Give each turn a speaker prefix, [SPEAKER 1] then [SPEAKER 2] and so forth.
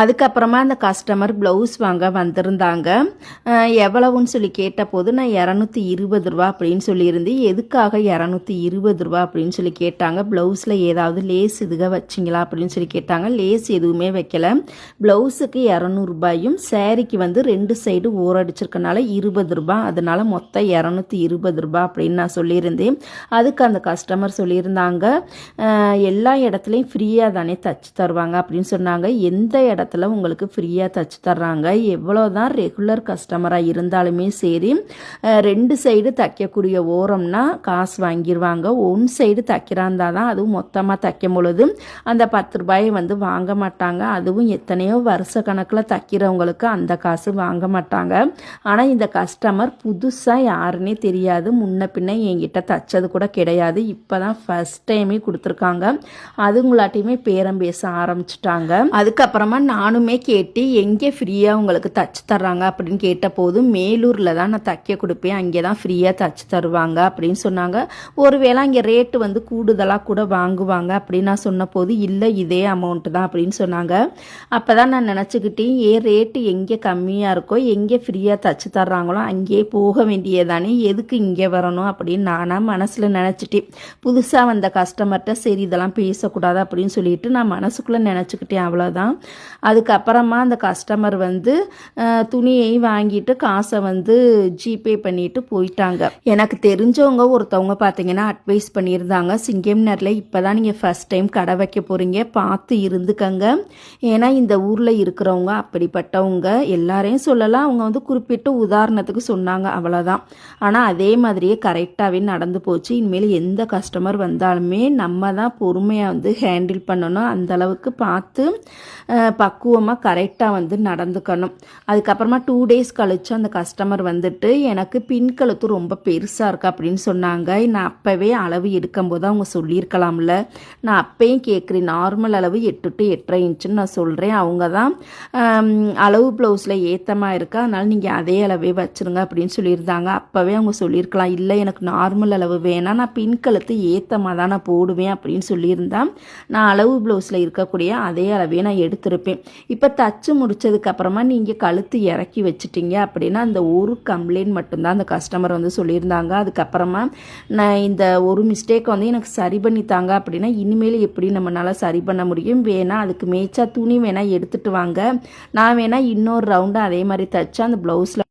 [SPEAKER 1] அதுக்கப்புறமா அந்த customer blouse வாங்க வந்திருந்தாங்க. எவ்வளவுன்னு சொல்லி கேட்டபோது நான் இரநூத்தி இருபது ரூபா அப்படின்னு சொல்லியிருந்தேன் எதுக்காக இரநூத்தி இருபது ரூபா? அப்படின்னு சொல்லி கேட்டாங்க. ப்ளவுஸில் ஏதாவது லேஸ் இதுக வச்சிங்களா? அப்படின்னு சொல்லி கேட்டாங்க. லேஸ் எதுவுமே வைக்கல. ப்ளவுஸுக்கு இரநூறுபாயும் சேரீக்கு வந்து ரெண்டு சைடு ஓரடிச்சிருக்கனால இருபது ரூபாய் அதனால மொத்தம் இரநூத்தி இருபது ரூபா அப்படின்னு நான் சொல்லியிருந்தேன். அதுக்கு அந்த கஸ்டமர் சொல்லியிருந்தாங்க. எல்லா இடத்துலையும் ஃப்ரீயாக தானே தச்சு தருவாங்க அப்படின்னு சொன்னாங்க. எந்த இடத்துல உங்களுக்கு ஃப்ரீயாக தச்சு தர்றாங்க. எவ்வளோ தான் ரெகுலர் கஸ்டமராக இருந்தாலுமே சரி ரெண்டு சைடு தைக்கக்கூடிய ஓரம்னா காசு வாங்கிடுவாங்க ஒன் சைடு தைக்கிறா இருந்தால் தான் அதுவும் மொத்தமாக தைக்கும் பொழுது அந்த பத்து ரூபாயை வந்து வாங்க மாட்டாங்க. அதுவும் எத்தனையோ வருஷ கணக்கில் தைக்கிறவங்களுக்கு அந்த காசு வாங்க மாட்டாங்க. ஆனால் இந்த கஸ்டமர் புதுசாக யாருன்னே தெரியாது. முன்ன பின்ன என்கிட்ட தைச்சது கூட கிடையாது. இப்போ தான் ஃபஸ்ட் டைமே கொடுத்துருக்காங்க அதுங்களாட்டையுமே பேரம் பேச ஆரம்பிச்சிட்டாங்க. அதுக்கப்புறமா நானுமே கேட்டு எங்கே ஃப்ரீயாக உங்களுக்கு தச்சு தர்றாங்க? அப்படின்னு கேட்டபோது மேலூரில் தான் நான் தைக்க கொடுப்பேன். அங்கே தான் ஃப்ரீயாக தச்சு தருவாங்க அப்படின்னு சொன்னாங்க. ஒருவேளை அங்கே ரேட்டு வந்து கூடுதலாக கூட வாங்குவாங்க அப்படின்னு நான் சொன்னபோது இல்லை இதே அமௌண்ட்டு தான் அப்படின்னு சொன்னாங்க. அப்போ தான் நான் நினச்சிக்கிட்டேன் ஏன் ரேட்டு எங்கே கம்மியாக இருக்கோ எங்கே ஃப்ரீயாக தச்சு தர்றாங்களோ அங்கேயே போக வேண்டியதானே எதுக்கு இங்கே வரணும்? அப்படின்னு நானாக மனசில் நினச்சிட்டேன். புதுசாக வந்த கஸ்டமர்கிட்ட சரி இதெல்லாம் பேசக்கூடாது அப்படின்னு சொல்லிட்டு நான் மனசுக்குள்ளே நினச்சிக்கிட்டேன் அவ்வளோதான் அதுக்கப்புறமா அந்த கஸ்டமர் வந்து துணியை வாங்கிட்டு காசை வந்து ஜிபே பண்ணிட்டு போயிட்டாங்க. எனக்கு தெரிஞ்சவங்க ஒருத்தவங்க பார்த்தீங்கன்னா அட்வைஸ் பண்ணியிருந்தாங்க. சிங்கம்னரில் இப்போ தான் நீங்கள் ஃபஸ்ட் டைம் கடை வைக்க போகிறீங்க பார்த்து இருந்துக்கங்க. ஏன்னா இந்த ஊரில் இருக்கிறவங்க அப்படிப்பட்டவங்க எல்லாரையும் சொல்லலாம். அவங்க வந்து குறிப்பிட்டு உதாரணத்துக்கு சொன்னாங்க அவ்வளோதான் ஆனால் அதே மாதிரியே கரெக்டாகவே நடந்து போச்சு. இனிமேல் எந்த கஸ்டமர் வந்தாலுமே நம்ம தான் பொறுமையாக வந்து ஹேண்டில் பண்ணணும். அந்த அளவுக்கு பார்த்து பக்குவமாக கரெக்டாக வந்து நடந்துக்கணும். அதுக்கப்புறமா டூ டேஸ் கழிச்சு அந்த கஸ்டமர் வந்துட்டு எனக்கு பின் கழுத்து ரொம்ப பெருசாக இருக்கு அப்படின்னு சொன்னாங்க. நான் அப்போவே அளவு எடுக்கும்போது அவங்க சொல்லியிருக்கலாம்ல. நான் அப்பயும் கேட்குறேன் நார்மல் அளவு எட்டு டு எட்டரை இன்ச்சுன்னு நான் சொல்கிறேன் அவங்க தான் அளவு ப்ளவுஸில் ஏத்தமாக இருக்கா? அதனால் நீங்கள் அதே அளவே வச்சுருங்க அப்படின்னு சொல்லியிருந்தாங்க. அப்போவே அவங்க சொல்லியிருக்கலாம் இல்லை எனக்கு நார்மல் அளவு வேணாம் நான் பின் கழுத்து ஏத்தமாக தான் நான் போடுவேன் அப்படின்னு சொல்லியிருந்தா நான் அளவு ப்ளவுஸில் இருக்கக்கூடிய அதே அளவே நான் எடுத்திருப்பேன். இப்போ தச்சு முடித்ததுக்கப்புறமா நீங்கள் கழுத்து இறக்கி வச்சிட்டீங்க அப்படின்னா அந்த ஒரு கம்ப்ளைண்ட் மட்டும்தான் அந்த கஸ்டமர் வந்து சொல்லியிருந்தாங்க. அதுக்கப்புறமா நான் இந்த ஒரு மிஸ்டேக் வந்து எனக்கு சரி பண்ணித்தாங்க அப்படின்னா இனிமேல் எப்படி நம்மளால் சரி பண்ண முடியும்? வேணால் அதுக்கு மேய்ச்சா துணி வேணால் எடுத்துகிட்டு வாங்க. நான் வேணால் இன்னொரு ரவுண்டு அதே மாதிரி தச்சு அந்த ப்ளவுஸில்